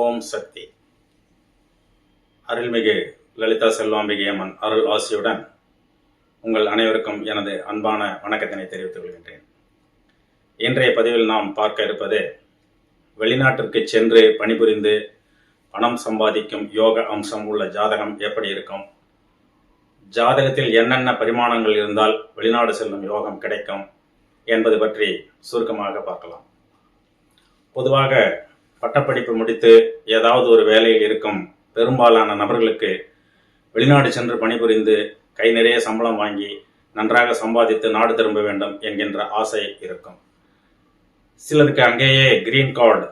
ஓம் சக்தி. அருள்மிகு லலிதா செல்வாம்பிகை அம்மன் அருள் ஆசியுடன் உங்கள் அனைவருக்கும் எனது அன்பான வணக்கத்தினை தெரிவித்துக் கொள்கின்றேன். இன்றைய பதிவில் நாம் பார்க்க இருப்பது வெளிநாட்டிற்கு சென்று பணிபுரிந்து பணம் சம்பாதிக்கும் யோக அம்சம் உள்ள ஜாதகம் எப்படி இருக்கும்? ஜாதகத்தில் என்னென்ன பரிமாணங்கள் இருந்தால் வெளிநாடு செல்லும் யோகம் கிடைக்கும் என்பது பற்றி சுருக்கமாக பார்க்கலாம். பொதுவாக பட்டப்படிப்பு முடித்து ஏதாவது ஒரு வேலையில் இருக்கும் பெரும்பாலான நபர்களுக்கு வெளிநாடு சென்று பணிபுரிந்து கை நிறைய சம்பளம் வாங்கி நன்றாக சம்பாதித்து நாடு திரும்ப வேண்டும் என்கின்ற ஆசை இருக்கும். சிலருக்கு அங்கேயே கிரீன் கார்டு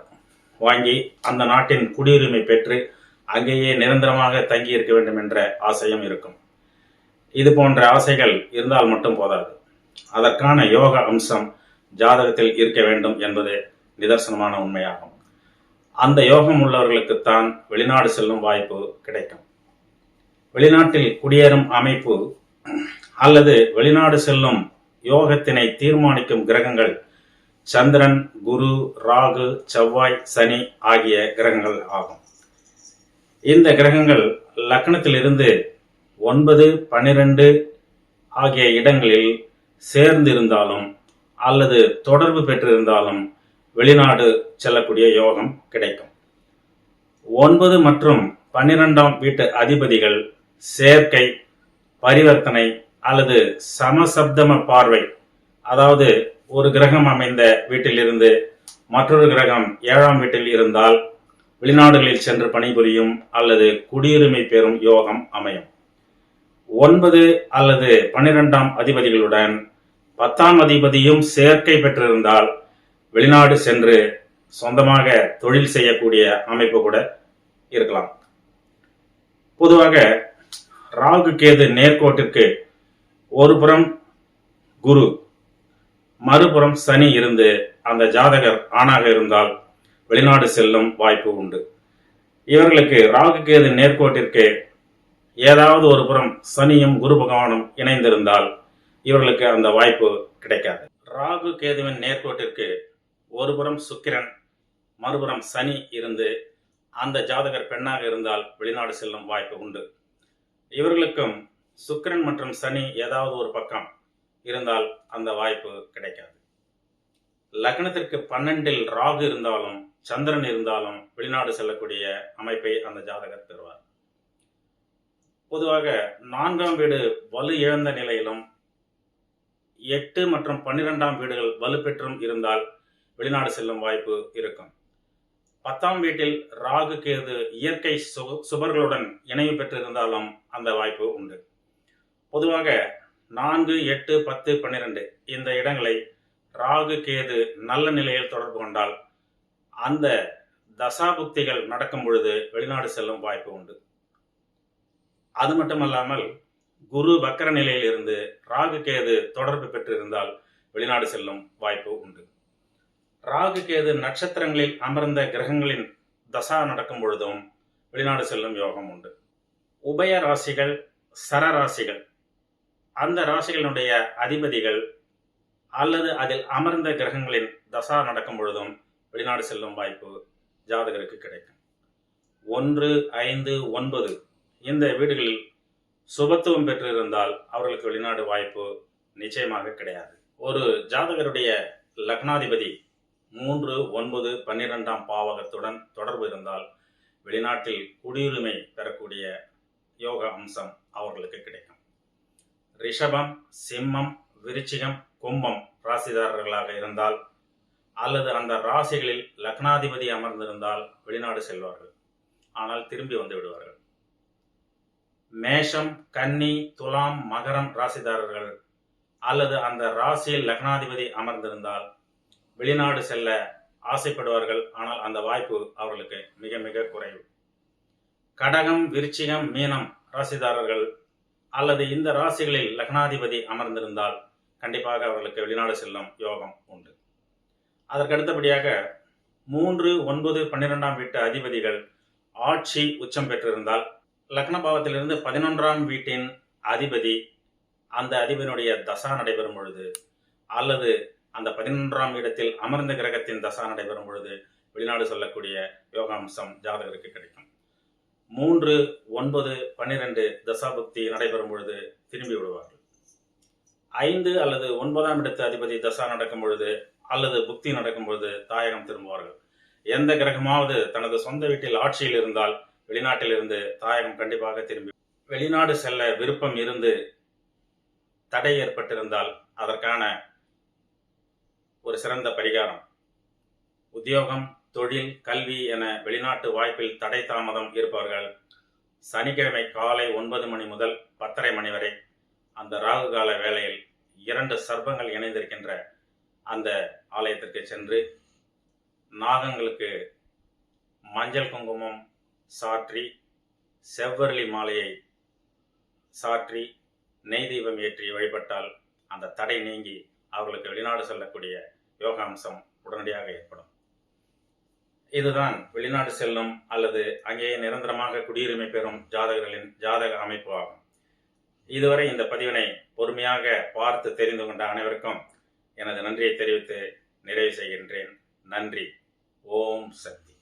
வாங்கி அந்த நாட்டின் குடியுரிமை பெற்று அங்கேயே நிரந்தரமாக தங்கி இருக்க வேண்டும் என்ற ஆசையும் இருக்கும். இது போன்ற ஆசைகள் இருந்தால் மட்டும் போதாது. அதற்கான யோக அம்சம் ஜாதகத்தில் இருக்க வேண்டும் என்பது நிதர்சனமான உண்மையாகும். அந்த யோகம் உள்ளவர்களுக்குத்தான் வெளிநாடு செல்லும் வாய்ப்பு கிடைக்கும். வெளிநாட்டில் குடியேறும் அமைப்பு அல்லது வெளிநாடு செல்லும் யோகத்தினை தீர்மானிக்கும் கிரகங்கள் சந்திரன் குரு ராகு செவ்வாய் சனி ஆகிய கிரகங்கள் ஆகும். இந்த கிரகங்கள் லக்னத்திலிருந்து ஒன்பது பன்னிரண்டு ஆகிய இடங்களில் சேர்ந்திருந்தாலும் அல்லது தொடர்பு பெற்றிருந்தாலும் வெளிநாடு செல்லக்கூடிய யோகம் கிடைக்கும். ஒன்பது மற்றும் பன்னிரெண்டாம் வீட்டு அதிபதிகள் சேர்க்கை பரிவர்த்தனை அல்லது சமசப்தம பார்வை. அதாவது ஒரு கிரகம் அமைந்த வீட்டிலிருந்து மற்றொரு கிரகம் ஏழாம் வீட்டில் இருந்தால் வெளிநாடுகளில் சென்று பணிபுரியும் அல்லது குடியுரிமை பெறும் யோகம் அமையும். ஒன்பது அல்லது பன்னிரெண்டாம் அதிபதிகளுடன் பத்தாம் அதிபதியும் சேர்க்கை பெற்றிருந்தால் வெளிநாடு சென்று சொந்தமாக தொழில் செய்யக்கூடிய அமைப்பு கூட இருக்கலாம். பொதுவாக ராகு கேது நேர்கோட்டிற்கு ஒரு புறம் குரு மறுபுறம் சனி இருந்து அந்த ஜாதகர் ஆணாக இருந்தால் வெளிநாடு செல்லும் வாய்ப்பு உண்டு. இவர்களுக்கு ராகு கேது நேர்கோட்டிற்கு ஏதாவது ஒரு புறம் சனியும் குரு பகவானும் இணைந்திருந்தால் இவர்களுக்கு அந்த வாய்ப்பு கிடைக்காது. ராகு கேதுவின் நேர்கோட்டிற்கு ஒருபுறம் சுக்கிரன் மறுபுறம் சனி இருந்து அந்த ஜாதகர் பெண்ணாக இருந்தால் வெளிநாடு செல்லும் வாய்ப்பு உண்டு. இவர்களுக்கும் சுக்கிரன் மற்றும் சனி ஏதாவது ஒரு பக்கம் இருந்தால் அந்த வாய்ப்பு கிடைக்காது. லக்னத்திற்கு பன்னெண்டில் ராகு இருந்தாலும் சந்திரன் இருந்தாலும் வெளிநாடு செல்லக்கூடிய அமைப்பை அந்த ஜாதகர் பெறுவார். பொதுவாக நான்காம் வீடு வலு இழந்த நிலையிலும் எட்டு மற்றும் பன்னிரெண்டாம் வீடுகள் வலுப்பெற்றும் இருந்தால் வெளிநாடு செல்லும் வாய்ப்பு இருக்கும். பத்தாம் வீட்டில் ராகு கேது இயற்கை சு- சுபர்களுடன் இணைவு பெற்றிருந்தாலும் அந்த வாய்ப்பு உண்டு. பொதுவாக நான்கு எட்டு பத்து பன்னிரெண்டு இந்த இடங்களை ராகு கேது நல்ல நிலையில் தொடர்பு கொண்டால் அந்த தசாபுக்திகள் நடக்கும் பொழுது வெளிநாடு செல்லும் வாய்ப்பு உண்டு. அது மட்டுமல்லாமல் குரு வக்கர நிலையில் இருந்து ராகு கேது தொடர்பு பெற்றிருந்தால் வெளிநாடு செல்லும் வாய்ப்பு உண்டு. ராகு கேது நட்சத்திரங்களில் அமர்ந்த கிரகங்களின் தசா நடக்கும் பொழுதும் வெளிநாடு செல்லும் யோகம் உண்டு. உபய ராசிகள் சரராசிகள் அந்த ராசிகளினுடைய அதிபதிகள் அல்லது அதில் அமர்ந்த கிரகங்களின் தசா நடக்கும் பொழுதும் வெளிநாடு செல்லும் வாய்ப்பு ஜாதகருக்கு கிடைக்கும். ஒன்று ஐந்து ஒன்பது இந்த வீடுகளில் சுபத்துவம் பெற்றிருந்தால் அவர்களுக்கு வெளிநாடு வாய்ப்பு நிச்சயமாக கிடையாது. ஒரு ஜாதகருடைய லக்னாதிபதி மூன்று ஒன்பது பன்னிரெண்டாம் பாவகத்துடன் தொடர்பு இருந்தால் வெளிநாட்டில் குடியுரிமை பெறக்கூடிய யோக அம்சம் அவர்களுக்கு கிடைக்கும். ரிஷபம் சிம்மம் விருச்சிகம் கும்பம் ராசிதாரர்களாக இருந்தால் அல்லது அந்த ராசிகளில் லக்னாதிபதி அமர்ந்திருந்தால் வெளிநாடு செல்வார்கள். ஆனால் திரும்பி வந்து விடுவார்கள். மேஷம் கன்னி துலாம் மகரம் ராசிதாரர்கள் அல்லது அந்த ராசியில் லக்னாதிபதி அமர்ந்திருந்தால் வெளிநாடு செல்ல ஆசைப்படுவார்கள். ஆனால் அந்த வாய்ப்பு அவர்களுக்கு மிக மிக குறைவு. கடகம் விருச்சிகம் மீனம் ராசிதாரர்கள் அல்லது இந்த ராசிகளில் லக்னாதிபதி அமர்ந்திருந்தால் கண்டிப்பாக அவர்களுக்கு வெளிநாடு செல்லும் யோகம் உண்டு. அதற்கு அடுத்தபடியாக மூன்று ஒன்பது பன்னிரெண்டாம் வீட்டு அதிபதிகள் ஆட்சி உச்சம் பெற்றிருந்தால் லக்ன பாவத்திலிருந்து பதினொன்றாம் வீட்டின் அதிபதி அந்த அதிபனுடைய தசா நடைபெறும் பொழுது அல்லது அந்த பதினொன்றாம் இடத்தில் அமர்ந்த கிரகத்தின் தசா நடைபெறும் பொழுது வெளிநாடு செல்லக்கூடிய யோகாம்சம் ஜாதகருக்கு கிடைக்கும். மூன்று ஒன்பது பன்னிரண்டு தசாபக்தி நடைபெறும் பொழுது திரும்பி விடுவார்கள். ஐந்து அல்லது ஒன்பதாம் இடத்து அதிபதி தசா நடக்கும் பொழுது அல்லது புக்தி நடக்கும் பொழுது தாயகம் திரும்புவார்கள். எந்த கிரகமாவது தனது சொந்த வீட்டில் ஆட்சியில் இருந்தால் வெளிநாட்டில் இருந்து தாயகம் கண்டிப்பாக திரும்பி வெளிநாடு செல்ல விருப்பம் இருந்து தடை ஏற்பட்டிருந்தால் அதற்கான ஒரு சிறந்த பரிகாரம். உத்தியோகம் தொழில் கல்வி என வெளிநாட்டு வாய்ப்பில் தடை தாமதம் இருப்பவர்கள் சனிக்கிழமை காலை ஒன்பது மணி முதல் பத்தரை மணி வரை அந்த ராகு கால வேளையில் இரண்டு சர்ப்பங்கள் இணைந்திருக்கின்ற அந்த ஆலயத்திற்கு சென்று நாகங்களுக்கு மஞ்சள் குங்குமம் சாற்றி செவ்வரளி மாலையை சாற்றி நெய் தீபம் ஏற்றி வழிபட்டால் அந்த தடை நீங்கி அவர்களுக்கு வெளிநாடு செல்லக்கூடிய யோகாம்சம் உடனடியாக ஏற்படும். இதுதான் வெளிநாடு செல்லும் அல்லது அங்கேயே நிரந்தரமாக குடியுரிமை பெறும் ஜாதகர்களின் ஜாதக அமைப்பு ஆகும். இதுவரை இந்த பதிவினை பொறுமையாக பார்த்து தெரிந்து கொண்ட அனைவருக்கும் எனது நன்றியை தெரிவித்து நிறைவு செய்கின்றேன். நன்றி. ஓம் சக்தி.